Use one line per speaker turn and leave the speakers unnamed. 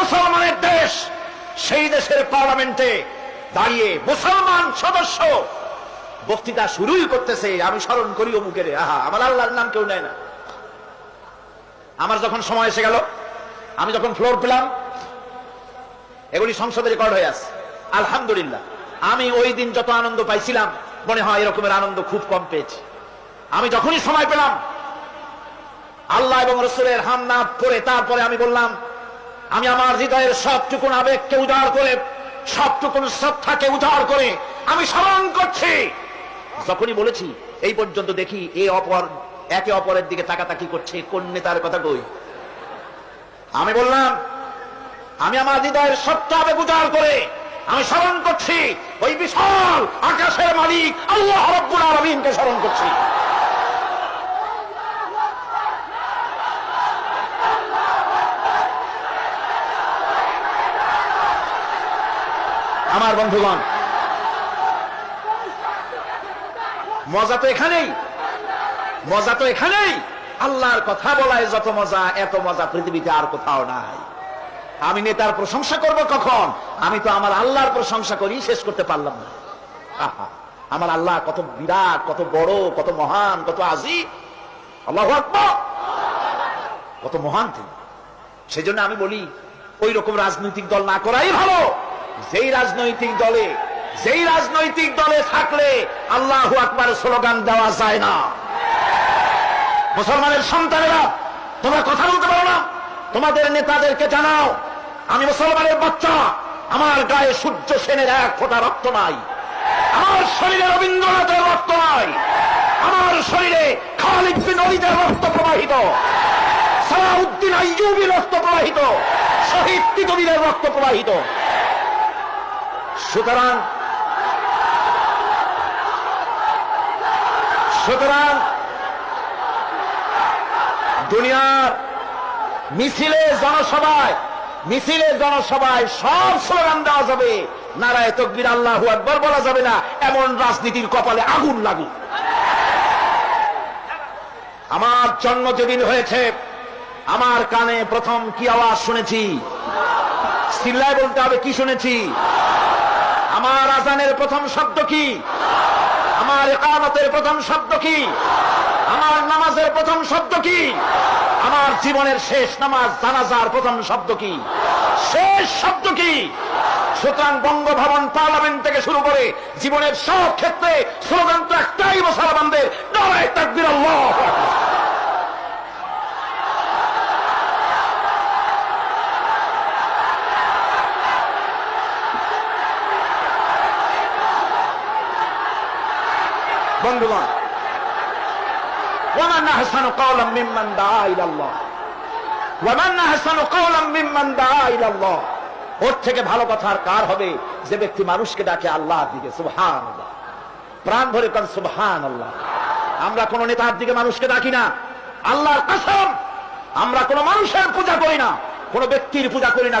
মুসলমানের দেশ, সেই দেশের পার্লামেন্টে দাঁড়িয়ে মুসলমান সদস্য বক্তৃতা শুরুই করতেছে, আমি স্মরণ করি অমুকের। আহা, আমার আল্লাহর নাম কেউ নেয় না। আমার যখন সময় এসে গেল, আমি যখন ফ্লোর পেলাম, এগুলি সংসদে রেকর্ড হয়ে আছে। আলহামদুলিল্লাহ। আমি ওই দিন যত আনন্দ পাইছিলাম, মনে হয় এরকমের আনন্দ খুব কম পেয়েছি। আমি যখনই সময় পেলাম, আল্লাহ এবং রসুলের হামনা পড়ে তারপরে আমি বললাম আমি আমার হৃদয়ের সবটুকুন আবেগকে উজাড় করে, সবটুকুন শ্রদ্ধাকে উজাড় করে আমি স্মরণ করছি। যখনই বলেছি, এই পর্যন্ত দেখি এ অপর, একে অপরের দিকে তাকাতাকি করছে, কোন নেতার কথা কই? আমি বললাম, আমি আমার হৃদয়ের সত্য আবেগ উজাড় করে আমি স্মরণ করছি, ওই বিশাল আকাশের মালিক আল্লাহ রব্বুল আলমিনকে স্মরণ করছি। আমার বন্ধুগণ। মজা তো এখানেই। মজা তো এখানেই। আল্লাহর কথা বলায় যত মজা, এত মজা পৃথিবীতে আর কোথাও নাই। আমি নেতার প্রশংসা করব কখন? আমি তো আমার আল্লাহর প্রশংসা করি শেষ করতে পারলাম না। আমার আল্লাহ কত বিরাট, কত বড়, কত মহান, কত আজি আল্লাহ কত মহান তিনি। সেই জন্য আমি বলি, ওই রকম রাজনৈতিক দল না করাই ভালো। যেই রাজনৈতিক দলে, যেই রাজনৈতিক দলে থাকলে আল্লাহ আকবার স্লোগান দেওয়া যায় না। মুসলমানের সন্তানেরা, তোমরা কথা বলতে পারো না। তোমাদের নেতাদেরকে জানাও, আমি মুসলমানের বাচ্চা, আমার গায়ে সূর্য সেনের এক ফোঁটা রক্ত নাই। আমার শরীরে রবীন্দ্রনাথের রক্ত নাই। আমার শরীরে খালিদ অলিদের রক্ত প্রবাহিত। সালাউদ্দিন আইয়ুবি রক্ত প্রবাহিত। শহীদ তিতবীরের রক্ত প্রবাহিত। সুতরাং সুতরাং দুনিয়ার মিছিলে জনসভায় মিছিলে জনসভায় সব স্লোগান দেওয়া যাবে। নারায় তকবির আল্লাহ একবার বলা যাবে না, এমন রাজনীতির কপালে আগুন লাগুক। আমার জন্ম যেদিন হয়েছে, আমার কানে প্রথম কি আওয়াজ শুনেছি? সিল্লায় বলতে হবে কি শুনেছি? আমার আজানের প্রথম শব্দ কি? আমার একামতের প্রথম শব্দ কি? আমার নামাজের প্রথম শব্দ কি? আমার জীবনের শেষ নামাজ জানাজার প্রথম শব্দ কি? শেষ শব্দ কি? সুতরাং বঙ্গভবন পার্লামেন্ট থেকে শুরু করে জীবনের সব ক্ষেত্রে স্লোগান তো একটাই, মুসলমানদের নারায় তাকবির আল্লাহ বন্ধুগণ মিম্মান ইলাল্লাহ মিম্মান ইলাল্লাহ ওর থেকে ভালো কথা আর কার হবে যে ব্যক্তি মানুষকে ডাকে আল্লাহ দিকে? সুবহানাল্লাহ। প্রাণ ভরে কান, সুবহানাল্লাহ আমরা কোন নেতার দিকে মানুষকে ডাকি না আল্লাহর কসম, আমরা কোন মানুষের পূজা করি না কোন ব্যক্তির পূজা করি না